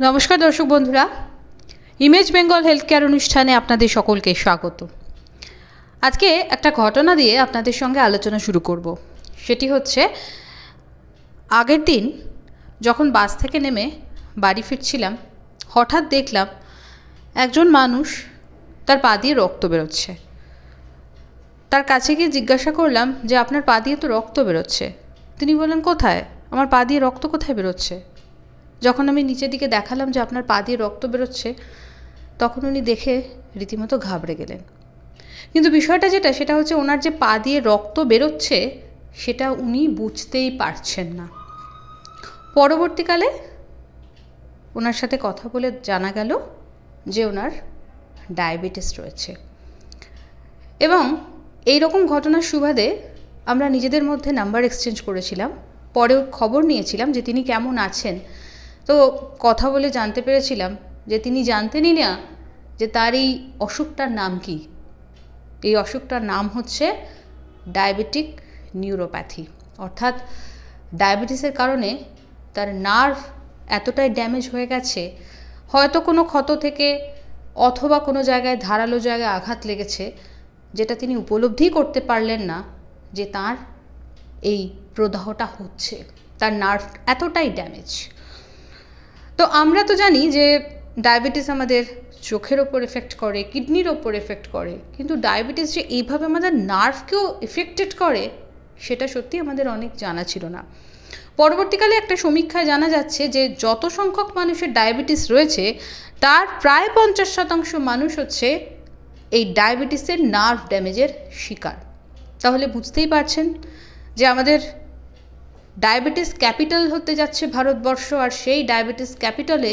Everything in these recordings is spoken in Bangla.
নমস্কার দর্শক বন্ধুরা। ইমেজ বেঙ্গল হেলথ কেয়ার অনুষ্ঠানে আপনাদের সকলকে স্বাগত। আজকে একটা ঘটনা দিয়ে আপনাদের সঙ্গে আলোচনা শুরু করব। সেটি হচ্ছে, আগের দিন যখন বাস থেকে নেমে বাড়ি ফিরছিলাম, হঠাৎ দেখলাম একজন মানুষ তার পা দিয়ে রক্ত বেরোচ্ছে। তার কাছে গিয়ে জিজ্ঞাসা করলাম যে, আপনার পা দিয়ে তো রক্ত বেরোচ্ছে? তিনি বললেন, কোথায়? আমার পা দিয়ে রক্ত কোথায় বেরোচ্ছে? যখন আমি নিচের দিকে দেখালাম যে আপনার পা দিয়ে রক্ত বেরোচ্ছে, তখন উনি দেখে রীতিমতো ঘাবড়ে গেলেন। কিন্তু বিষয়টা যেটা, সেটা হচ্ছে ওনার যে পা দিয়ে রক্ত বেরোচ্ছে, সেটা উনি বুঝতেই পারছেন না। পরবর্তীকালে ওনার সাথে কথা বলে জানা গেল যে ওনার ডায়াবেটিস রয়েছে। এবং এই রকম ঘটনার সুবাদে আমরা নিজেদের মধ্যে নাম্বার এক্সচেঞ্জ করেছিলাম। পরেও খবর নিয়েছিলাম যে তিনি কেমন আছেন। তো কথা বলে জানতে পেরেছিলাম যে তিনি জানতেনই না যে তার এই অসুখটার নাম কি। এই অসুখটার নাম হচ্ছে ডায়াবেটিক নিউরোপ্যাথি। অর্থাৎ ডায়াবেটিসের কারণে তার নার্ভ এতটাই ড্যামেজ হয়ে গেছে, হয়তো কোনো ক্ষত থেকে অথবা কোনো জায়গায় ধারালো জায়গায় আঘাত লেগেছে, যেটা তিনি উপলব্ধি করতে পারলেন না যে তার এই প্রদাহটা হচ্ছে। তার নার্ভ এতটাই ড্যামেজ। তো আমরা তো জানি যে ডায়াবেটিস আমাদের চোখের ওপর এফেক্ট করে কিডনির ওপর এফেক্ট করে। কিন্তু ডায়াবেটিস যে এইভাবে আমাদের নার্ভকেও এফেক্টেড করে, সেটা সত্যি আমাদের অনেক জানা ছিল না। পরবর্তীকালে একটা সমীক্ষায় জানা যাচ্ছে যে যত সংখ্যক মানুষের ডায়াবেটিস রয়েছে, তার প্রায় পঞ্চাশ শতাংশ মানুষ হচ্ছে এই ডায়াবেটিসের নার্ভ ড্যামেজের শিকার। তাহলে বুঝতেই পারছেন যে আমাদের ডায়াবেটিস ক্যাপিটাল হতে যাচ্ছে ভারতবর্ষ, আর সেই ডায়াবেটিস ক্যাপিটালে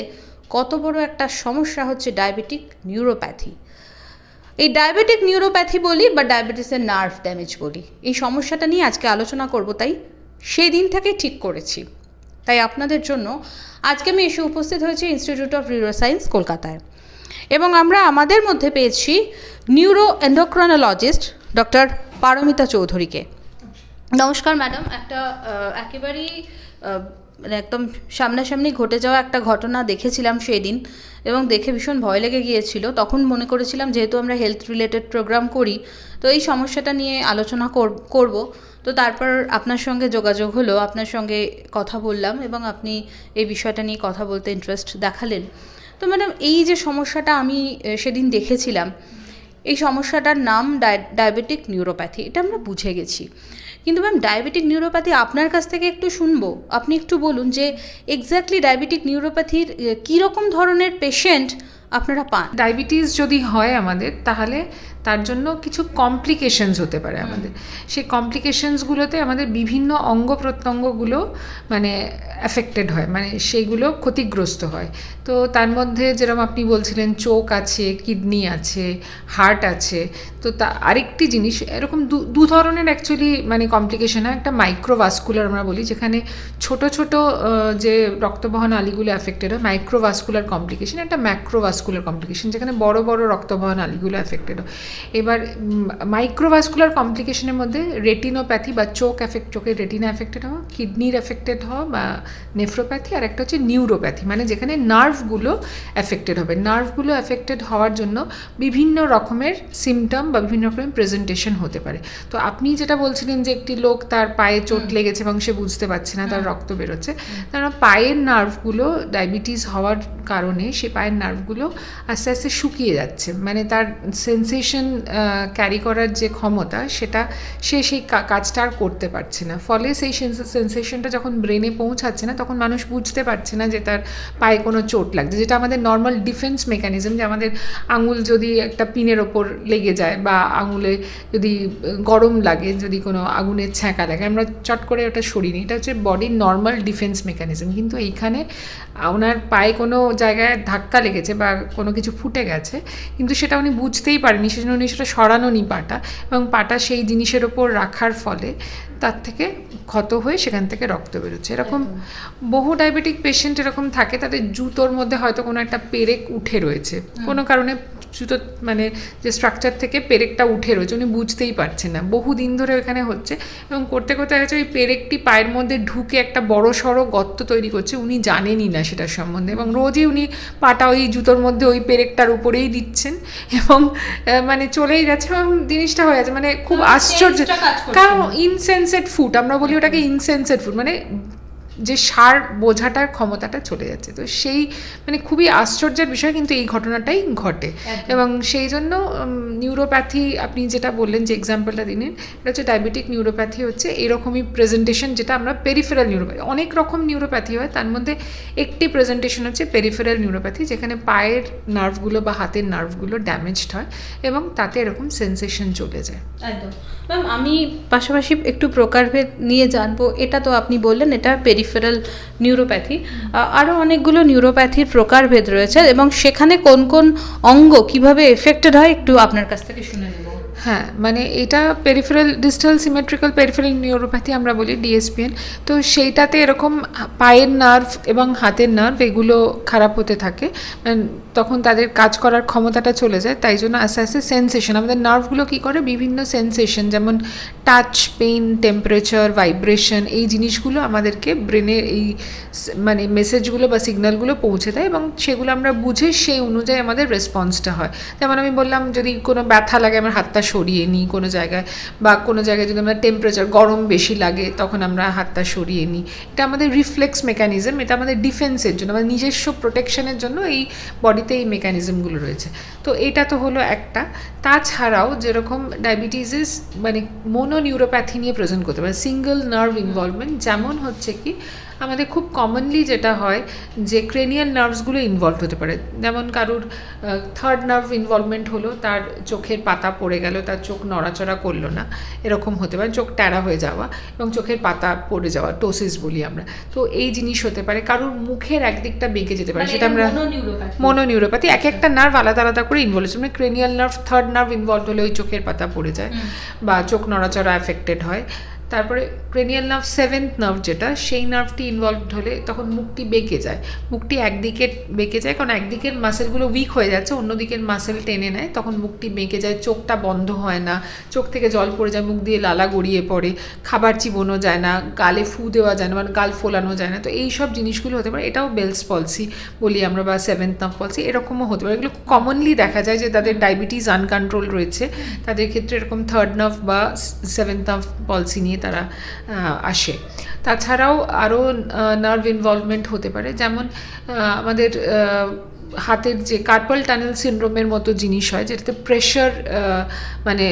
কত বড় একটা সমস্যা হচ্ছে ডায়াবেটিক নিউরোপ্যাথি। এই ডায়াবেটিক নিউরোপ্যাথি বলি বা ডায়াবেটিসের নার্ভ ড্যামেজ বলি, এই সমস্যাটা নিয়ে আজকে আলোচনা করব, তাই সেই দিন থেকেই ঠিক করেছি। তাই আপনাদের জন্য আজকে আমি এসে উপস্থিত হয়েছি ইনস্টিটিউট অফ নিউরোসায়েন্স কলকাতায়। এবং আমরা আমাদের মধ্যে পেয়েছি নিউরো এন্ডোক্রোনোলজিস্ট ডক্টর পারমিতা চৌধুরীকে। নমস্কার, ম্যাডাম। একটা একেবারেই মানে একদম সামনাসামনি ঘটে যাওয়া একটা ঘটনা দেখেছিলাম সেই দিন এবং দেখে ভীষণ ভয় লেগে গিয়েছিল। তখন মনে করেছিলাম, যেহেতু আমরা হেলথ রিলেটেড প্রোগ্রাম করি, তো এই সমস্যাটা নিয়ে আলোচনা কর- করব। তো তারপর আপনার সঙ্গে যোগাযোগ হলো, আপনার সঙ্গে কথা বললাম এবং আপনি এই বিষয়টা নিয়ে কথা বলতে ইন্টারেস্ট দেখালেন। তো ম্যাডাম, এই যে সমস্যাটা আমি সেদিন দেখেছিলাম, এই সমস্যাটার নাম ডায়- ডায়াবেটিক নিউরোপ্যাথি এটা আমরা বুঝে গেছি। কিন্তু ম্যাম ডায়াবেটিক নিউরোপ্যাথি আপনার কাছ থেকে একটু শুনব। আপনি একটু বলুন যে এক্স্যাক্টলি ডায়াবেটিক নিউরোপ্যাথির কীরকম ধরনের পেশেন্ট আপনারা পান? ডায়াবেটিস যদি হয় আমাদের তাহলে তার জন্য কিছু কমপ্লিকেশনস হতে পারে আমাদের। সেই কমপ্লিকেশনসগুলোতে আমাদের বিভিন্ন অঙ্গ প্রত্যঙ্গগুলো মানে অ্যাফেক্টেড হয় মানে সেইগুলো ক্ষতিগ্রস্ত হয়। তো তার মধ্যে যেরকম আপনি বলছিলেন চোখ আছে, কিডনি আছে, হার্ট আছে, তো তা আরেকটি জিনিস, এরকম দু ধরনের অ্যাকচুয়ালি মানে কমপ্লিকেশন হয়। একটা মাইক্রোভাস্কুলার আমরা বলি, যেখানে ছোট ছোট যে রক্তবহন আলিগুলো অ্যাফেক্টেড হয় মাইক্রোভাস্কুলার কমপ্লিকেশন একটা ম্যাক্রোভাস্কুলার কমপ্লিকেশন যেখানে বড় বড় রক্তবহন আলিগুলো অ্যাফেক্টেড হয়। এবার মাইক্রোভাস্কুলার কমপ্লিকেশনের মধ্যে রেটিনোপ্যাথি বা চোখ এফেক্ট চোখের রেটিনা অ্যাফেক্টেড হওয়া, কিডনির অ্যাফেক্টেড হওয়া বা নেফ্রোপ্যাথি আর একটা হচ্ছে নিউরোপ্যাথি মানে যেখানে নার্ভগুলো এফেক্টেড হবে। নার্ভগুলো এফেক্টেড হওয়ার জন্য বিভিন্ন রকমের সিমটম বা বিভিন্ন রকমের প্রেজেন্টেশন হতে পারে। তো আপনি যেটা বলছিলেন যে একটি লোক তার পায়ে চোট লেগেছে এবং সে বুঝতে পারছে না তার রক্ত বেরোচ্ছে। কারণ পায়ের নার্ভগুলো ডায়াবেটিস হওয়ার কারণে সে পায়ের নার্ভগুলো আস্তে আস্তে শুকিয়ে যাচ্ছে। মানে তার সেন্সেশন ক্যারি করার যে ক্ষমতা সেটা সে সেই কাজটা আর করতে পারছে না। ফলে সেই সেন্সেশনটা যখন ব্রেনে পৌঁছাচ্ছে না তখন মানুষ বুঝতে পারছে না যে তার পায়ে কোনো চোট লাগছে, যেটা আমাদের নর্মাল ডিফেন্স মেকানিজম যে আমাদের আঙুল যদি একটা পিনের ওপর লেগে যায় বা আঙুলে যদি গরম লাগে, যদি কোনো আগুনের ছ্যাঁকা লাগে, আমরা চট করে ওটা সরিয়ে নিই। এটা হচ্ছে বডির নর্মাল ডিফেন্স মেকানিজম কিন্তু এইখানে ওনার পায়ে কোনো জায়গায় ধাক্কা লেগেছে বা কোনো কিছু ফুটে গেছে, কিন্তু সেটা উনি বুঝতেই পারেনি সেজন্য উনি সেটা সরানো নি পাটা, এবং পাটা সেই জিনিসের ওপর রাখার ফলে তার থেকে ক্ষত হয়ে সেখান থেকে রক্ত বেরোচ্ছে। এরকম বহু ডায়াবেটিক পেশেন্ট এরকম থাকে তাদের জুতোর মধ্যে হয়তো কোনো একটা পেরেক উঠে রয়েছে। কোনো কারণে জুতো মানে যে স্ট্রাকচার থেকে পেরেকটা উঠে রয়েছে উনি বুঝতেই পারছেন না। বহু দিন ধরে ওখানে হচ্ছে এবং করতে করতে গেছে ওই পেরেকটি পায়ের মধ্যে ঢুকে একটা বড় সড়ো গর্ত তৈরি করছে উনি জানেনই না সেটার সম্বন্ধে এবং রোজই উনি পাটা ওই জুতোর মধ্যে ওই পেরেকটার উপরেই দিচ্ছেন এবং মানে চলেই যাচ্ছে এবং জিনিসটা হয়ে যাচ্ছে মানে খুব আশ্চর্য কারণ ইনসেন্সেড ফুড আমরা বলি ওটাকে ইনসেন্সেড ফুড মানে যে সার বোঝাটার ক্ষমতাটা চলে যাচ্ছে। তো সেই মানে খুবই আশ্চর্যের বিষয় কিন্তু এই ঘটনাটাই ঘটে। এবং সেই জন্য নিউরোপ্যাথি আপনি যেটা বললেন যে এক্সাম্পলটা দিলেন এটা হচ্ছে ডায়াবেটিক নিউরোপ্যাথি হচ্ছে এরকমই প্রেজেন্টেশন যেটা আমরা পেরিফেরাল নিউরোপ্যাথি অনেক রকম নিউরোপ্যাথি হয় তার মধ্যে একটি প্রেজেন্টেশন হচ্ছে পেরিফেরাল নিউরোপ্যাথি যেখানে পায়ের নার্ভগুলো বা হাতের নার্ভগুলো ড্যামেজড হয় এবং তাতে এরকম সেন্সেশন চলে যায়। একদম। ম্যাম আমি পাশাপাশি একটু প্রকারভেদ নিয়ে জানব। এটা তো আপনি বললেন এটা পেরিফেরাল নিউরোপ্যাথি আরও অনেকগুলো নিউরোপ্যাথির প্রকারভেদ রয়েছে এবং সেখানে কোন কোন অঙ্গ কীভাবে এফেক্টেড হয় একটু আপনার কাছ থেকে শুনে নেব। হ্যাঁ মানে এটা peripheral digital symmetrical peripheral neuropathy আমরা বলি ডিএসপিএন তো সেইটাতে এরকম পায়ের নার্ভ এবং হাতের নার্ভ এগুলো খারাপ হতে থাকে। তখন তাদের কাজ করার ক্ষমতাটা চলে যায়, তাই জন্য আস্তে আস্তে সেন্সেশন আমাদের নার্ভগুলো কী করে? বিভিন্ন সেন্সেশন যেমন টাচ পেইন টেম্পারেচার ভাইব্রেশন এই জিনিসগুলো আমাদেরকে ব্রেনের এই মানে মেসেজগুলো বা সিগন্যালগুলো পৌঁছে দেয় এবং সেগুলো আমরা বুঝে সেই অনুযায়ী আমাদের রেসপন্সটা হয়। যেমন আমি বললাম, যদি কোনো ব্যথা লাগে, আমার হাতটা সরিয়ে নিই কোনো জায়গায়। বা কোনো জায়গায় যদি আমরা টেম্পারেচার গরম বেশি লাগে, তখন আমরা হাতটা সরিয়ে নিই। এটা আমাদের রিফ্লেক্স মেকানিজম এটা আমাদের ডিফেন্সের জন্য আমাদের নিজস্ব প্রোটেকশনের জন্য এই বডিতে এই মেকানিজমগুলো রয়েছে। তো এটা তো হলো একটা। তাছাড়াও যেরকম ডায়াবেটিসিস মানে মোনো নিউরোপ্যাথি নিয়ে প্রেজেন্ট করতে পারে সিঙ্গেল নার্ভ ইনভলভমেন্ট যেমন হচ্ছে কি আমাদের খুব কমনলি যেটা হয় যে ক্রেনিয়াল নার্ভসগুলো ইনভলভ হতে পারে। যেমন কারুর থার্ড নার্ভ ইনভলভমেন্ট হলো তার চোখের পাতা পড়ে গেল তার চোখ নড়াচড়া করল না এরকম হতে পারে চোখ ট্যাড়া হয়ে যাওয়া এবং চোখের পাতা পড়ে যাওয়া টোসিস বলি আমরা। তো এই জিনিস হতে পারে কারুর মুখের একদিকটা বেঁকে যেতে পারে সেটা আমরা মনো নিউরোপ্যাথি এক একটা নার্ভ আলাদা আলাদা করে ইনভলভ হচ্ছে। মানে cranial nerve third nerve involve হলে ওই চোখের পাতা পড়ে যায় বা চোখ নড়াচড়া অ্যাফেক্টেড হয়। তারপরে ক্রেনিয়াল নার্ভ সেভেন্থ নার্ভ যেটা, সেই নার্ভটি ইনভলভড হলে তখন মুখটি বেঁকে যায়। মুখটি একদিকে বেঁকে যায়, কারণ একদিকের মাসেলগুলো উইক হয়ে যাচ্ছে, অন্যদিকের মাসেল টেনে নেয়, তখন মুখটি বেঁকে যায়, চোখটা বন্ধ হয় না, চোখ থেকে জল পড়ে যায়, মুখ দিয়ে লালা গড়িয়ে পড়ে, খাবার চিবোনো যায় না, গালে ফু দেওয়া যায় না মানে গাল ফোলানো যায় না। তো এই সব জিনিসগুলো হতে পারে, এটাও বেলস পলসি বলি আমরা, বা সেভেন্থ নার্ভ পলসি এরকমও হতে পারে। এগুলো কমনলি দেখা যায় যে তাদের ডায়াবেটিস আনকন্ট্রোল রয়েছে। তাদের ক্ষেত্রে এরকম থার্ড নার্ভ বা সেভেন্থ নার্ভ পলসি নিয়ে তারা আসে। তাছাড়াও আরও নার্ভ ইনভলভমেন্ট হতে পারে। যেমন আমাদের হাতের যে কার্পাল টানেল সিনড্রোমের মতো জিনিস হয়, যেটাতে প্রেশার মানে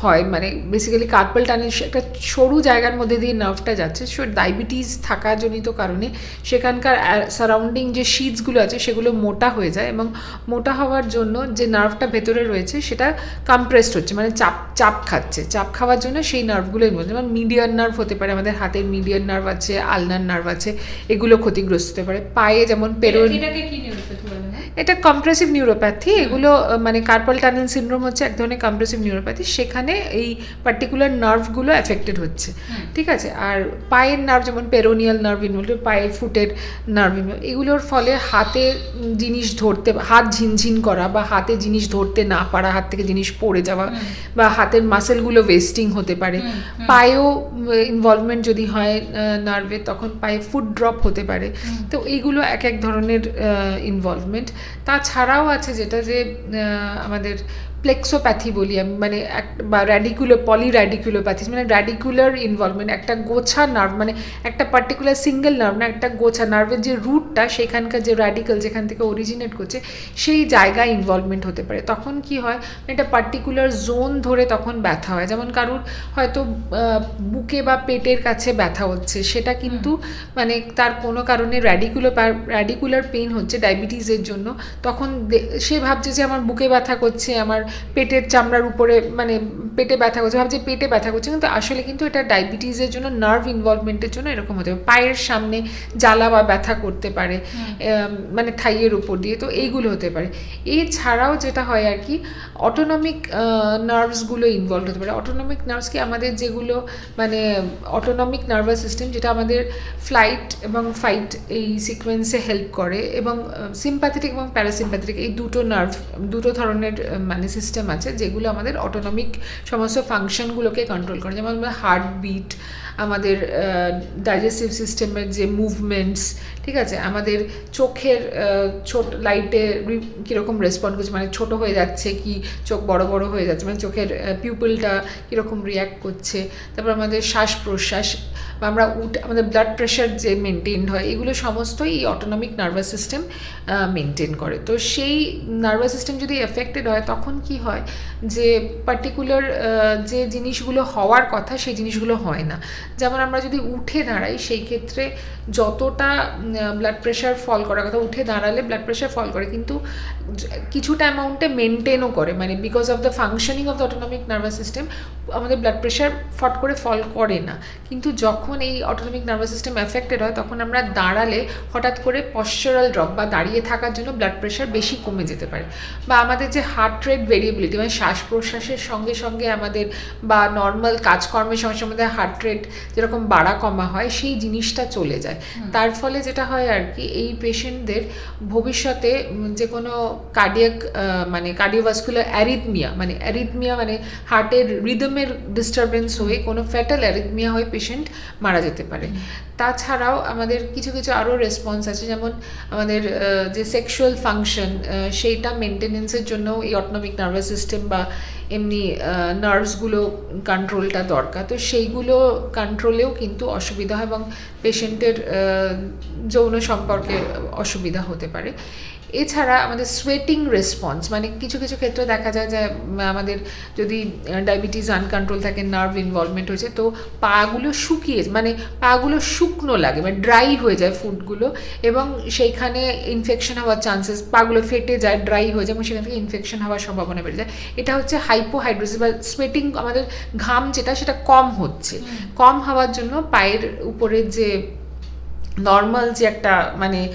হয় মানে বেসিক্যালি কার্পাল টানেল একটা সরু জায়গার মধ্যে দিয়ে নার্ভটা যাচ্ছে। সো ডায়াবেটিস থাকাজনিত কারণে সেখানকার সারাউন্ডিং যে শিটসগুলো আছে সেগুলো মোটা হয়ে যায় এবং মোটা হওয়ার জন্য যে নার্ভটা ভেতরে রয়েছে সেটা কম্প্রেসড হচ্ছে মানে চাপ চাপ খাচ্ছে। চাপ খাওয়ার জন্য সেই নার্ভগুলো যেমন মিডিয়ান নার্ভ হতে পারে আমাদের হাতের মিডিয়ান নার্ভ আছে আলনার নার্ভ আছে এগুলো ক্ষতিগ্রস্ত হতে পারে। পায়ে যেমন পেরো এটা কম্প্রেসিভ নিউরোপ্যাথি এগুলো মানে কার্পাল টানেল সিনড্রোম হচ্ছে এক ধরনের কম্প্রেসিভ নিউরোপ্যাথি সেখানে এই পার্টিকুলার নার্ভগুলো অ্যাফেক্টেড হচ্ছে ঠিক আছে? আর পায়ের নার্ভ যেমন পেরোনিয়াল নার্ভ ইনভলভ পায়ের ফুটের নার্ভ ইনভলভ এগুলোর ফলে হাতে জিনিস ধরতে হাত ঝিনঝিন করা বা হাতে জিনিস ধরতে না পারা হাত থেকে জিনিস পড়ে যাওয়া বা হাতের মাসেলগুলো ওয়েস্টিং হতে পারে। পায়েও ইনভলভমেন্ট যদি হয় নার্ভে তখন পায়ে ফুট ড্রপ হতে পারে। তো এইগুলো এক এক ধরনের ইনভলভমেন্ট তাছাড়াও আছে যেটা যে আমাদের প্লেক্সোপ্যাথি বলি আমি মানে এক বা র্যাডিকুলো পলি র্যাডিকুলোপ্যাথি মানে র্যাডিকুলার ইনভলভমেন্ট একটা গোছা নার্ভ মানে একটা পার্টিকুলার সিঙ্গেল নার্ভ না একটা গোছা নার্ভের যে রুটটা সেখানকার যে র্যাডিক্যাল যেখান থেকে অরিজিনেট করছে সেই জায়গায় ইনভলভমেন্ট হতে পারে। তখন কি হয় একটা পার্টিকুলার জোন ধরে তখন ব্যথা হয়। যেমন কারুর হয়তো বুকে বা পেটের কাছে ব্যথা হচ্ছে সেটা কিন্তু মানে তার কোনো কারণে র্যাডিকুলো র্যাডিকুলার পেন হচ্ছে ডায়াবেটিসের জন্য। তখন সে ভাবছে যে আমার বুকে ব্যথা করছে আমার পেটের চামড়ার উপরে মানে পেটে ব্যথা করছে ভাবছে পেটে ব্যথা করছে কিন্তু আসলে কিন্তু এটা ডায়াবেটিসের জন্য নার্ভ ইনভলভমেন্টের জন্য এরকম হতে পারে পায়ের সামনে জ্বালা বা ব্যথা করতে পারে মানে থাইয়ের উপর দিয়ে তো এইগুলো হতে পারে। এছাড়াও যেটা হয় আর কি অটোনমিক নার্ভসগুলো ইনভলভ হতে পারে। অটোনমিক নার্ভস কি আমাদের যেগুলো মানে অটোনমিক নার্ভাস সিস্টেম যেটা আমাদের ফ্লাইট এবং ফাইট এই সিকোয়েন্সে হেল্প করে এবং সিম্প্যাথেটিক এবং প্যারাসিম্প্যাথেটিক এই দুটো নার্ভ দুটো ধরনের মানে সিস্টেম আছে যেগুলো আমাদের অটোনমিক সমস্ত ফাংশনগুলোকে কন্ট্রোল করে। যেমন হার্ট বিট আমাদের ডাইজেস্টিভ সিস্টেমের যে মুভমেন্টস ঠিক আছে? আমাদের চোখের ছোট লাইটে কীরকম রেসপন্ড করছে? মানে ছোট হয়ে যাচ্ছে কি? চোখ বড় বড় হয়ে যাচ্ছে? মানে চোখের পিউপলটা কীরকম রিয়াক্ট করছে? তারপর আমাদের শ্বাস প্রশ্বাস বা আমরা উঠ, আমাদের ব্লাড প্রেশার যে মেনটেন হয়, এগুলো সমস্তই এই অটোনমিক নার্ভাস সিস্টেম মেনটেন করে। তো সেই নার্ভাস সিস্টেম যদি এফেক্টেড হয়, তখন কি হয়? যে পার্টিকুলার যে জিনিসগুলো হওয়ার কথা, সেই জিনিসগুলো হয় না। যেমন আমরা যদি উঠে দাঁড়াই, সেই ক্ষেত্রে যতটা ব্লাড প্রেশার ফল করার কথা, উঠে দাঁড়ালে ব্লাড প্রেশার ফল করে। কিন্তু কিছুটা অ্যামাউন্টে মেনটেনও করে। মানে because of the functioning of the autonomic nervous system আমাদের ব্লাড প্রেশার ফট করে ফল করে না। কিন্তু যখন এই অটোনমিক নার্ভাস সিস্টেম এফেক্টেড হয়, তখন আমরা দাঁড়ালে হঠাৎ করে পশ্চারাল ড্রপ বা দাঁড়িয়ে থাকার জন্য ব্লাড প্রেশার বেশি কমে যেতে পারে। বা আমাদের যে হার্ট রেট ভেরিয়েবিলিটি মানে শ্বাস প্রশ্বাসের সঙ্গে সঙ্গে আমাদের বা নর্মাল কাজকর্মের সঙ্গে সঙ্গে আমাদের হার্ট রেট যেরকম বাড়া কমা হয় সেই জিনিসটা চলে যায়। তার ফলে যেটা হয় আর কি এই পেশেন্টদের ভবিষ্যতে যে কোনো কার্ডিয়াক মানে কার্ডিওভাস্কুলার অ্যারিথমিয়া মানে অ্যারিথমিয়া মানে হার্টের রিদমের ডিস্টারবেন্স হয়ে কোনো ফ্যাটাল অ্যারিথমিয়া হয়ে পেশেন্ট মারা যেতে পারে। তাছাড়াও আমাদের কিছু কিছু আরও রেসপন্স আছে যেমন আমাদের যে সেক্সুয়াল ফাংশন সেইটা মেনটেনেন্সের জন্য এই অটোনমিক নার্ভাস সিস্টেম বা এমনি নার্ভসগুলো কন্ট্রোলটা দরকার। তো সেইগুলো কন্ট্রোলেও কিন্তু অসুবিধা হয় এবং পেশেন্টের যৌন সম্পর্কে অসুবিধা হতে পারে। এছাড়া আমাদের সোয়েটিং রেসপন্স মানে কিছু কিছু ক্ষেত্রে দেখা যায় যে আমাদের যদি ডায়াবেটিস আনকন্ট্রোল থাকে নার্ভ ইনভলভমেন্ট হয়েছে তো পাগুলো শুকিয়ে মানে পাগুলো শুকনো লাগে মানে ড্রাই হয়ে যায় ফুডগুলো এবং সেইখানে ইনফেকশন হওয়ার চান্সেস পাগুলো ফেটে যায় ড্রাই হয়ে যায় এবং সেখান থেকে ইনফেকশন হওয়ার সম্ভাবনা বেড়ে যায়। এটা হচ্ছে হাইপোহাইড্রোসিস বা সোয়েটিং আমাদের ঘাম যেটা সেটা কম হচ্ছে। কম হওয়ার জন্য পায়ের উপরের যে নর্মাল যে একটা মানে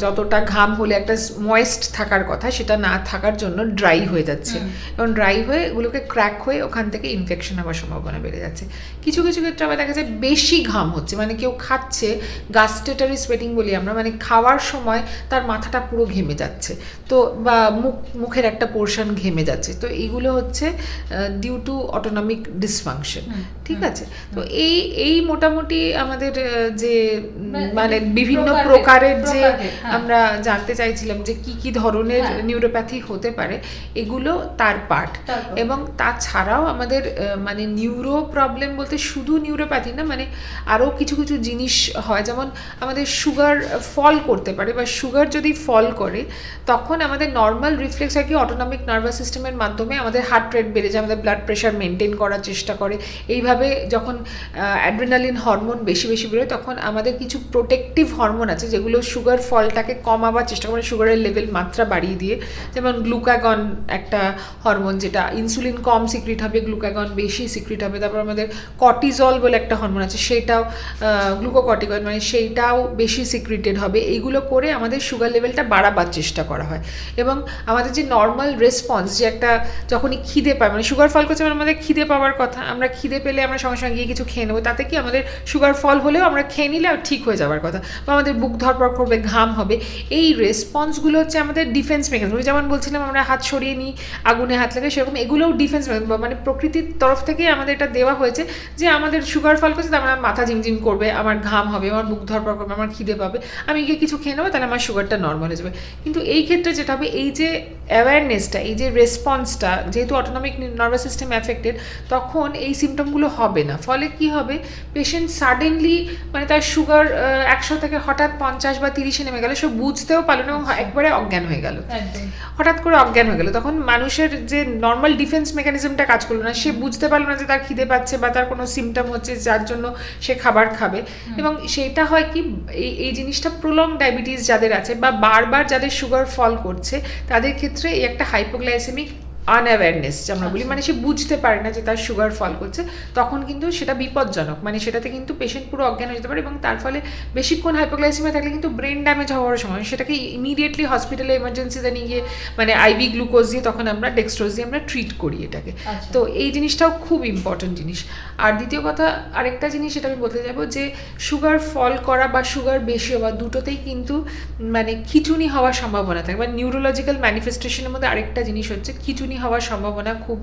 যতটা ঘাম হলে একটা ময়েস্ট থাকার কথা সেটা না থাকার জন্য ড্রাই হয়ে যাচ্ছে। এবং ড্রাই হয়ে ওগুলোকে ক্র্যাক হয়ে ওখান থেকে ইনফেকশন হওয়ার সম্ভাবনা বেড়ে যাচ্ছে। কিছু কিছু ক্ষেত্রে আবার দেখা যায় বেশি ঘাম হচ্ছে। মানে কেউ খাচ্ছে গাস্টেটারি সোয়েটিং বলি আমরা মানে খাওয়ার সময় তার মাথাটা পুরো ঘেমে যাচ্ছে। তো বা মুখ মুখের একটা পোর্শন ঘেমে যাচ্ছে। তো এইগুলো হচ্ছে ডিউ টু অটোনমিক ডিসফাংশন ঠিক আছে? তো এই এই মোটামুটি আমাদের যে মানে বিভিন্ন প্রকারের- যে। আমরা জানতে চাইছিলাম যে কি কি ধরনের হ্যাঁ। নিউরোপ্যাথি হতে পারে এগুলো তার পার্ট এবং তাছাড়াও আমাদের মানে নিউরো প্রবলেম বলতে শুধু নিউরোপ্যাথি না মানে আরও কিছু কিছু জিনিস হয়। যেমন আমাদের সুগার ফল করতে পারে বা সুগার যদি ফল করে তখন আমাদের নর্মাল রিফ্লেক্স হয় কি অটোনমিক নার্ভাস সিস্টেমের মাধ্যমে আমাদের হার্ট রেট বেড়ে যায় আমাদের ব্লাড প্রেশার মেনটেন করার চেষ্টা করে। এইভাবে যখন অ্যাড্রেনালিন হরমোন বেশি বেশি বেরোয় তখন আমাদের কিছু প্রোটেকটিভ হরমোন আছে যেগুলো সুগার ফলটাকে কমাবার চেষ্টা করে সুগারের লেভেল মাত্রা বাড়িয়ে দিয়ে। যেমন গ্লুকাগন একটা হরমোন যেটা ইনসুলিন কম সিক্রিট হবে গ্লুকাগন বেশি সিক্রিট হবে। তারপর আমাদের কটিজল বলে একটা হরমোন আছে, সেটাও গ্লুকোকর্টিকয়েড মানে সেইটাও বেশি সিক্রিটেড হবে। এইগুলো করে আমাদের সুগার লেভেলটা বাড়াবার চেষ্টা করা হয়। এবং আমাদের যে নর্মাল রেসপন্স যে একটা যখনই খিদে পায় মানে সুগার ফল করছে মানে আমাদের খিদে পাওয়ার কথা, আমরা খিদে পেলে আমরা সঙ্গে সঙ্গে গিয়ে কিছু খেয়ে নেব। তাতে কি আমাদের সুগার ফল হলেও আমরা খেয়ে নিলে ঠিক হয়ে যাওয়ার কথা। বা আমাদের বুক ধরপড় করবে ঘাম হবে, এই রেসপন্সগুলো হচ্ছে আমাদের ডিফেন্স মেকানিজম যেমন বলছিলাম, আমরা হাত সরিয়ে নিই, আগুনে হাত লাগে সেরকম এগুলোও ডিফেন্স মানে প্রকৃতির তরফ থেকে আমাদের এটা দেওয়া হয়েছে যে আমাদের সুগার ফল করছে মানে আমার মাথা ঝিমঝিম করবে, আমার ঘাম হবে, আমার মুখ ধরপড় করবে, আমার খিদে পাবে, আমি গিয়ে কিছু খেয়ে নেব, তাহলে আমার সুগারটা নর্মাল হয়ে যাবে। কিন্তু এই ক্ষেত্রে যেটা হবে, এই যে অ্যাওয়ারনেসটা এই যে রেসপন্সটা যেহেতু অটোনমিক নার্ভাস সিস্টেম অ্যাফেক্টেড তখন এই সিমটমগুলো হবে না। ফলে কি হবে পেশেন্ট সাডেনলি মানে তার সুগার একশো থেকে হঠাৎ পঞ্চাশ বা তিরিশে নেমে গেল সে বুঝতেও পারল না এবং একবারে অজ্ঞান হয়ে গেল। হঠাৎ করে অজ্ঞান হয়ে গেল। তখন মানুষের যে নর্মাল ডিফেন্স মেকানিজমটা কাজ করল না সে বুঝতে পারল না যে তার খিদে পাচ্ছে বা তার কোনো সিমটম হচ্ছে যার জন্য সে খাবার খাবে। এবং সেটা হয় কি এই এই জিনিসটা প্রলং ডায়াবেটিস যাদের আছে বা বারবার যাদের সুগার ফল করছে তাদের ক্ষেত্রে এই একটা হাইপোগ্লাইসেমিক আনঅ্যাওয়ারনেস যে আমরা বলি মানে সে বুঝতে পারে না যে তার সুগার ফল করছে তখন কিন্তু সেটা বিপজ্জনক। মানে সেটাতে কিন্তু পেশেন্ট পুরো অজ্ঞান হয়ে যেতে পারে এবং তার ফলে বেশিক্ষণ হাইপোগ্লাইসিমিয়া থাকলে কিন্তু ব্রেন ড্যামেজ হওয়ার সময়। সেটাকে ইমিডিয়েটলি হসপিটালে এমার্জেন্সিতে নিয়ে গিয়ে মানে আইভি গ্লুকোজ দিয়ে তখন আমরা ডেক্সট্রোজ দিয়ে আমরা ট্রিট করি এটাকে। আচ্ছা। তো এই জিনিসটাও খুব ইম্পর্টেন্ট জিনিস। আর দ্বিতীয় কথা আরেকটা জিনিস সেটা আমি বলতে যাব যে সুগার ফল করা বা সুগার বেশি হওয়া দুটোতেই কিন্তু মানে খিচুনি হওয়ার সম্ভাবনা থাকে। বা নিউরোলজিক্যাল ম্যানিফেস্টেশনের মধ্যে আরেকটা জিনিস হচ্ছে খিচুনি হওয়ার সম্ভাবনা খুব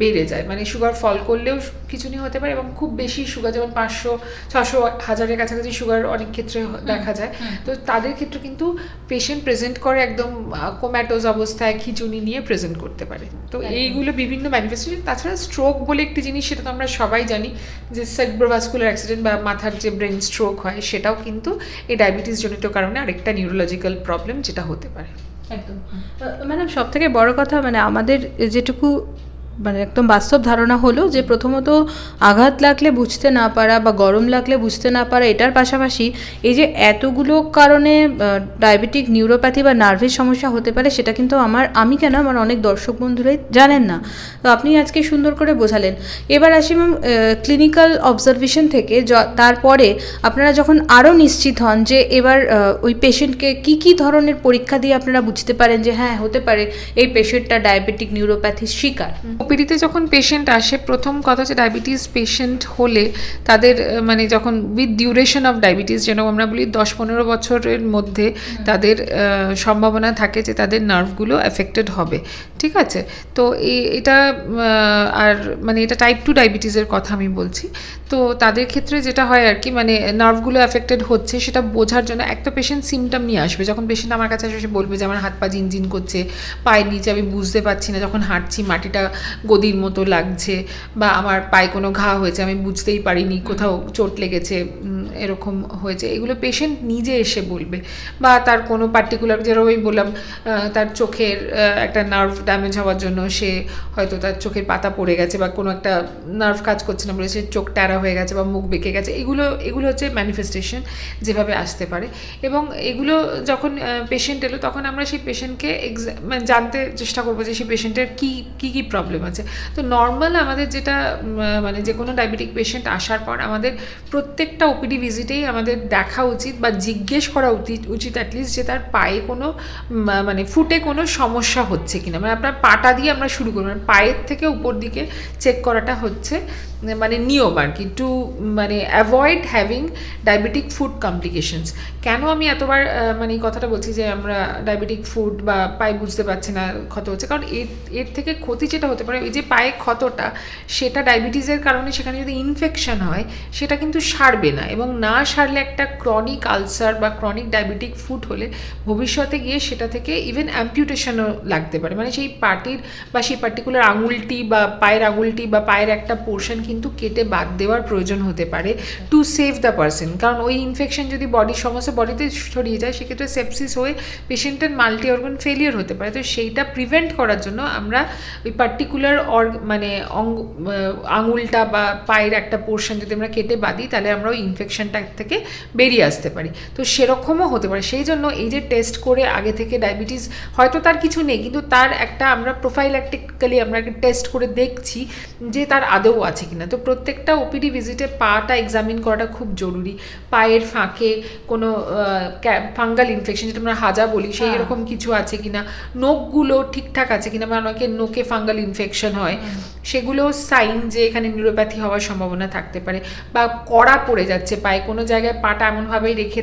বেড়ে যায়। মানে সুগার ফল করলেও খিচুনি হতে পারে এবং খুব বেশি সুগার যেমন পাঁচশো ছশো হাজারের কাছাকাছি সুগার অনেক ক্ষেত্রে দেখা যায়। তো তাদের ক্ষেত্রে কিন্তু পেশেন্ট প্রেজেন্ট করে একদম কোম্যাটোজ অবস্থায় খিচুনি নিয়ে প্রেজেন্ট করতে পারে। তো এইগুলো বিভিন্ন ম্যানিফেস্টেশন তাছাড়া স্ট্রোক বলে একটি জিনিস সেটা তো আমরা সবাই জানি যে সেগ্রোভাস্কুলার অ্যাক্সিডেন্ট বা মাথার যে ব্রেন স্ট্রোক হয় সেটাও কিন্তু এই ডায়াবেটিস জনিত কারণে আরেকটা নিউরোলজিক্যাল প্রবলেম যেটা হতে পারে। একদম। ম্যাডাম সব থেকে বড় কথা মানে আমাদের যেটুকু মানে একদম বাস্তব ধারণা হলো যে প্রথমত আঘাত লাগলে বুঝতে না পারা বা গরম লাগলে বুঝতে না পারা এটার পাশাপাশি এই যে এতগুলো কারণে ডায়াবেটিক নিউরোপ্যাথি বা নার্ভের সমস্যা হতে পারে সেটা কিন্তু আমার, আমি কেন আমার অনেক দর্শক বন্ধুরাই জানেন না। তো আপনি আজকে সুন্দর করে বোঝালেন। এবার আসি ম্যাম ক্লিনিক্যাল অবজারভেশন থেকে তারপরে আপনারা যখন আরও নিশ্চিত হন যে এবার ওই পেশেন্টকে কি কি ধরনের পরীক্ষা দিয়ে আপনারা বুঝতে পারেন যে হ্যাঁ হতে পারে এই পেশেন্টটা ডায়াবেটিক নিউরোপ্যাথির শিকার। ওপিডিতে যখন পেশেন্ট আসে প্রথম কথা হচ্ছে ডায়াবেটিস পেশেন্ট হলে তাদের মানে যখন উইথ ডিউরেশন অফ ডায়াবেটিস যেন আমরা বলি দশ পনেরো বছরের মধ্যে তাদের সম্ভাবনা থাকে যে তাদের নার্ভগুলো এফেক্টেড হবে। ঠিক আছে? তো এই- এটা আর মানে এটা টাইপ টু ডায়াবেটিসের কথা আমি বলছি। তো তাদের ক্ষেত্রে যেটা হয় আর কি মানে নার্ভগুলো এফেক্টেড হচ্ছে সেটা বোঝার জন্য একটা পেশেন্ট সিমটম নিয়ে আসবে। যখন পেশেন্ট আমার কাছে আসবে সে বলবে যে আমার হাত পা জিনজিন করছে পায়ের নিচে আমি বুঝতে পারছি না যখন হাঁটছি মাটিটা গদির মতো লাগছে বা আমার পায়ে কোনো ঘা হয়েছে আমি বুঝতেই পারিনি কোথাও চোট লেগেছে এরকম হয়েছে। এগুলো পেশেন্ট নিজে এসে বলবে বা তার কোনো পার্টিকুলার যেরকম আমি বললাম তার চোখের একটা নার্ভ ড্যামেজ হওয়ার জন্য সে হয়তো তার চোখের পাতা পড়ে গেছে বা কোনো একটা নার্ভ কাজ করছে না বলে সে চোখ ট্যারা হয়ে গেছে বা মুখ বেঁকে গেছে। এগুলো এগুলো হচ্ছে ম্যানিফেস্টেশন যেভাবে আসতে পারে। এবং এগুলো যখন পেশেন্ট এলো তখন আমরা সেই পেশেন্টকে মানে জানতে চেষ্টা করব যে সেই পেশেন্টের কী কী কী প্রবলেম আছে। তো নর্মাল আমাদের যেটা মানে যে কোনো ডায়াবেটিক পেশেন্ট আসার পর আমাদের প্রত্যেকটা ওপিডি ভিজিটেই আমাদের দেখা উচিত বা জিজ্ঞেস করা উচিত উচিত অ্যাটলিস্ট যে তার পায়ে কোনো মানে ফুটে কোনো সমস্যা হচ্ছে কিনা। মানে আপনার পাটা দিয়ে আমরা শুরু করব। মানে পায়ের থেকে উপর দিকে চেক করাটা হচ্ছে মানে নিয়ম আর কি। টু মানে avoid having diabetic foot complications কেন আমি এতবার মানে কথাটা বলছি যে আমরা ডায়াবেটিক ফুড বা পায়ে বুঝতে পারছি না ক্ষত হচ্ছে? কারণ এর এর থেকে ক্ষতি যেটা হতে পারে ওই যে পায়ে ক্ষতটা, সেটা ডায়াবেটিসের কারণে সেখানে যদি ইনফেকশন হয়, সেটা কিন্তু সারবে না এবং না সারলে একটা ক্রনিক আলসার বা ক্রনিক ডায়াবেটিক ফুড হলে ভবিষ্যতে গিয়ে সেটা থেকে ইভেন অ্যাম্পিউটেশনও লাগতে পারে। মানে সেই পার্টির বা সেই পার্টিকুলার আঙুলটি বা পায়ের আঙুলটি বা পায়ের একটা পোর্শন কিন্তু কেটে বাদ দেওয়ার প্রয়োজন হতে পারে টু সেভ দ্য পার্সন কারণ ওই ইনফেকশন যদি বডির সমস্ত বডিতে ছড়িয়ে যায়, সেক্ষেত্রে সেপসিস হয়ে পেশেন্টের মাল্টি অর্গান ফেলিয়ার হতে পারে। তো সেইটা প্রিভেন্ট করার জন্য আমরা ওই পার্টিকুলার অর মানে অঙ্গ আঙুলটা বা পায়ের একটা পোর্শন যদি আমরা কেটে বাদি তাহলে আমরা ওই ইনফেকশনটা থেকে বেরিয়ে আসতে পারি। তো সেরকমও হতে পারে। সেই জন্য এই যে টেস্ট করে আগে থেকে ডায়াবেটিস হয়তো তার কিছু নেই কিন্তু তার একটা আমরা প্রোফাইল্যাকটিক্যালি আমরা টেস্ট করে দেখছি যে তার আদৌ আছে কিনা। তো প্রত্যেকটা ওপিডি ভিজিটে পাটা এক্সামিন করাটা খুব জরুরি। পায়ের ফাঁকে কোনো ফাঙ্গাল ইনফেকশন যেটা আমরা হাজা বলি সেই হ্যাঁ। এরকম কিছু আছে কিনা? নখগুলো ঠিকঠাক আছে কিনা? বা অনেকে নোকে ফাঙ্গাল ইনফেকশন হয়। সেগুলো সাইন যে এখানে নিউরোপ্যাথি হওয়ার সম্ভাবনা থাকতে পারে বা কড়া পড়ে যাচ্ছে, পায়ে কোনো জায়গায় পাটা এমনভাবেই রেখে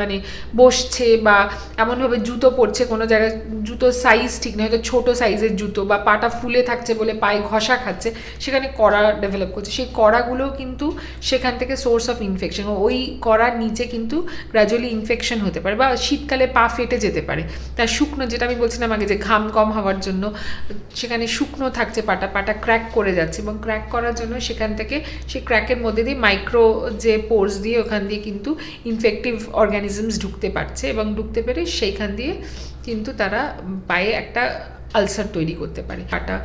মানে বসছে বা এমনভাবে জুতো পরছে, কোনো জায়গায় জুতোর সাইজ ঠিক নয় হয়তো ছোটো সাইজের জুতো বা পাটা ফুলে থাকছে বলে পায়ে ঘষা খাচ্ছে, সেখানে কড়া ডেভেলপ করছে। সেই কড়াগুলোও কিন্তু সেখান থেকে সোর্স অফ ইনফেকশন ওই কড়ার নিচে কিন্তু গ্র্যাজুয়ালি ইনফেকশন হতে পারে বা শীতকালে পা ফেটে যেতে পারে। তার শুকনো, যেটা আমি বলছিলাম আগে যে ঘাম কম হওয়ার জন্য, সেখানে শুকনো থাকছে পাটা পাটা ক্র্যাক করে যাচ্ছে এবং ক্র্যাক করার জন্য সেখান থেকে সেই ক্র্যাকের মধ্যে দিয়ে মাইক্রো যে পোর্স দিয়ে ওখান দিয়ে কিন্তু ইনফেক্টিভ অর্গানিজমস ঢুকতে পারছে এবং ঢুকতে পেরে সেইখান দিয়ে কিন্তু তারা পায়ে একটা আলসার তৈরি করতে পারে। কাটা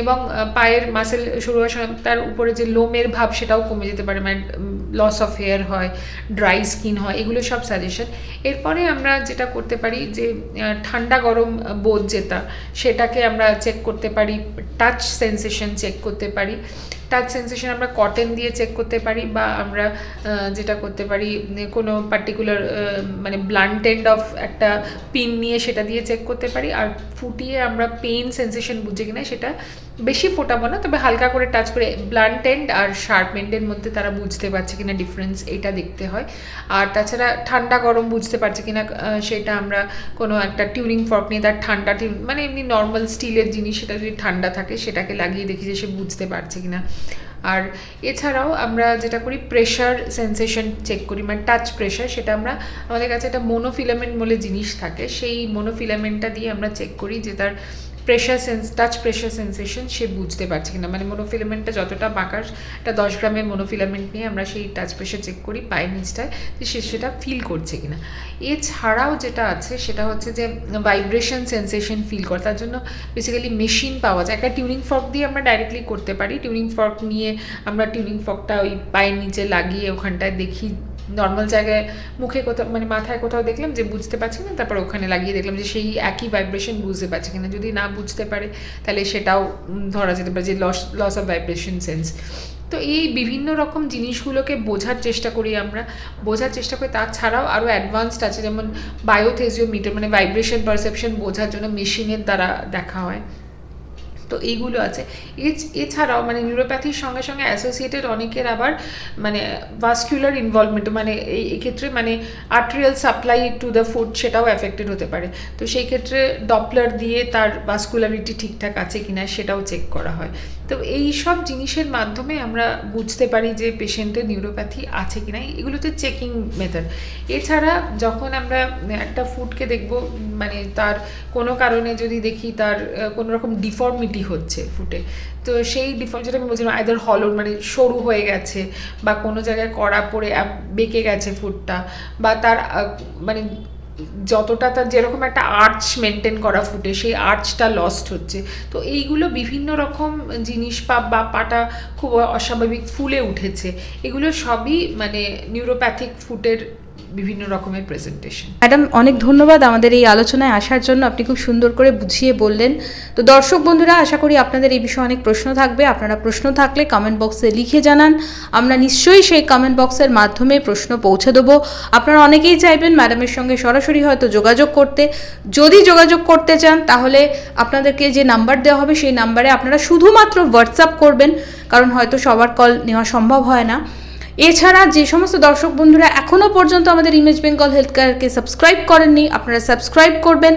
এবং পায়ের মাসেল শুরু হওয়ার সময় তার উপরে যে লোমের ভাব সেটাও কমে যেতে পারে মানে লস অফ হেয়ার হয় ড্রাই স্কিন হয়, এগুলো সব সাজেশন এরপরে আমরা যেটা করতে পারি যে ঠান্ডা গরম বোধ যেটা, সেটাকে আমরা চেক করতে পারি টাচ সেন্সেশন চেক করতে পারি। টাচ সেন্সেশন আমরা কটন দিয়ে চেক করতে পারি বা আমরা যেটা করতে পারি কোনো পার্টিকুলার মানে ব্লান্ট এন্ড অফ একটা পিন নিয়ে সেটা দিয়ে চেক করতে পারি। আর ফুটিয়ে আমরা পেন সেন্সেশন বুঝে কিনা সেটা বেশি ফোটাবো না, তবে হালকা করে টাচ করে ব্লান্ট এন্ড আর শার্প এন্ডের মধ্যে তারা বুঝতে পারছে কিনা ডিফারেন্স এটা দেখতে হয়। আর তাছাড়া ঠান্ডা গরম বুঝতে পারছে কিনা সেটা আমরা কোনো একটা টিউনিং ফর্ক নিয়ে তার ঠান্ডা মানে এমনি নর্মাল স্টিলের জিনিস সেটা যদি ঠান্ডা থাকে সেটাকে লাগিয়ে দেখি যে সে বুঝতে পারছে কিনা। আর এছাড়াও আমরা যেটা করি প্রেশার সেন্সেশন চেক করি মানে টাচ প্রেশার সেটা আমরা, আমাদের কাছে একটা মোনোফিলামেন্ট বলে জিনিস থাকে, সেই মোনোফিলামেন্টটা দিয়ে আমরা চেক করি যে তার pressure sense touch pressure sensation সে বুঝতে পারছে কিনা। মানে মোনোফিলামেন্টটা যতটা বাঁকার, একটা দশ গ্রামের মোনোফিলামেন্ট নিয়ে আমরা সেই টাচ প্রেশার চেক করি পায়ের নিচটায় যে সে সেটা ফিল করছে কিনা। এছাড়াও যেটা আছে, সেটা হচ্ছে যে ভাইব্রেশন সেন্সেশন ফিল করে। তার জন্য বেসিক্যালি মেশিন পাওয়া যায়। একটা টিউনিং ফর্ক দিয়ে আমরা ডাইরেক্টলি করতে পারি। টিউনিং ফর্ক নিয়ে আমরা টিউনিং ফর্কটা ওই পায়ের নিচে লাগিয়ে ওখানটায় দেখি নর্মাল জায়গায় মুখে কোথাও মানে মাথায় কোথাও দেখলাম যে বুঝতে পারছি না, তারপর ওখানে লাগিয়ে দেখলাম যে সেই একই ভাইব্রেশন বুঝতে পারছে কিনা। যদি না বুঝতে পারে, তাহলে সেটাও ধরা যেতে পারে যে loss loss of vibration sense তো এই বিভিন্ন রকম জিনিসগুলোকে বোঝার চেষ্টা করি আমরা। বোঝার চেষ্টা করি, তাছাড়াও আরও অ্যাডভান্সড আছে, যেমন বায়োথেজিওমিটার মানে ভাইব্রেশন পারসেপশন বোঝার জন্য মেশিনের দ্বারা দেখা হয়। তো এইগুলো আছে। এছ- এছাড়াও মানে নিউরোপ্যাথির সঙ্গে সঙ্গে অ্যাসোসিয়েটেড অনেকের আবার মানে ভাস্কুলার ইনভলভমেন্ট মানে এই এই ক্ষেত্রে মানে arterial supply to the foot সেটাও অ্যাফেক্টেড হতে পারে। তো সেই ক্ষেত্রে ডপলার দিয়ে তার ভাস্কুলারিটি ঠিকঠাক আছে কিনা সেটাও চেক করা হয়। তো এই সব জিনিসের মাধ্যমে আমরা বুঝতে পারি যে পেশেন্টের নিউরোপ্যাথি আছে কিনা। এগুলোতে চেকিং মেথড এছাড়া যখন আমরা একটা ফুডকে দেখব মানে তার কোনো কারণে যদি দেখি তার কোনো রকম ডিফর্মিটি হচ্ছে ফুটে তো সেই ডিফর্ম যেটা আমি বলছিলাম আইদার হলো মানে সরু হয়ে গেছে বা কোনো জায়গায় কড়া পড়ে বেঁকে গেছে ফুটটা বা তার মানে যতটা তার যেরকম একটা আর্চ মেনটেন করা ফুটে, সেই আর্চটা লস্ট হচ্ছে। তো এইগুলো বিভিন্ন রকম জিনিস পাপ বা পাটা খুব অস্বাভাবিক ফুলে উঠেছে। এগুলো সবই মানে নিউরোপ্যাথিক ফুটের বিভিন্ন রকমের প্রেজেন্টেশন ম্যাডাম, অনেক ধন্যবাদ আমাদের এই আলোচনায় আসার জন্য। আপনি খুব সুন্দর করে বুঝিয়ে বললেন। তো দর্শক বন্ধুরা, আশা করি আপনাদের এই বিষয়ে অনেক প্রশ্ন থাকবে। আপনারা প্রশ্ন থাকলে কমেন্ট বক্সে লিখে জানান। আমরা নিশ্চয়ই সেই কমেন্ট বক্সের মাধ্যমে প্রশ্ন পৌঁছে দেবো। আপনারা অনেকেই চাইবেন ম্যাডামের সঙ্গে সরাসরি হয়তো যোগাযোগ করতে। যদি যোগাযোগ করতে চান, তাহলে আপনাদেরকে যে নাম্বার দেওয়া হবে, সেই নাম্বারে আপনারা শুধুমাত্র হোয়াটসঅ্যাপ করবেন। কারণ হয়তো সবার কল নেওয়া সম্ভব হয় না। এছাড়া যে সমস্ত দর্শক বন্ধুরা এখনও পর্যন্ত আমাদের ইমেজ বেঙ্গল হেলথ কেয়ারকে সাবস্ক্রাইব করেননি, আপনারা সাবস্ক্রাইব করবেন।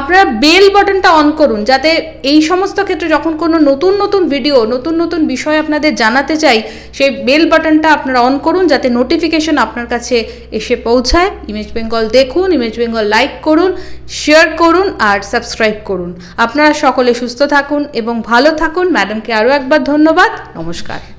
আপনারা বেল বাটনটা অন করুন, যাতে এই সমস্ত ক্ষেত্রে যখন কোনো নতুন নতুন ভিডিও নতুন নতুন বিষয় আপনাদের জানাতে চাই, সেই বেল বাটনটা আপনারা অন করুন, যাতে নোটিফিকেশন আপনার কাছে এসে পৌঁছায়। ইমেজ বেঙ্গল দেখুন ইমেজ বেঙ্গল লাইক করুন শেয়ার করুন আর সাবস্ক্রাইব করুন। আপনারা সকলে সুস্থ থাকুন এবং ভালো থাকুন। ম্যাডামকে আরও একবার ধন্যবাদ। নমস্কার।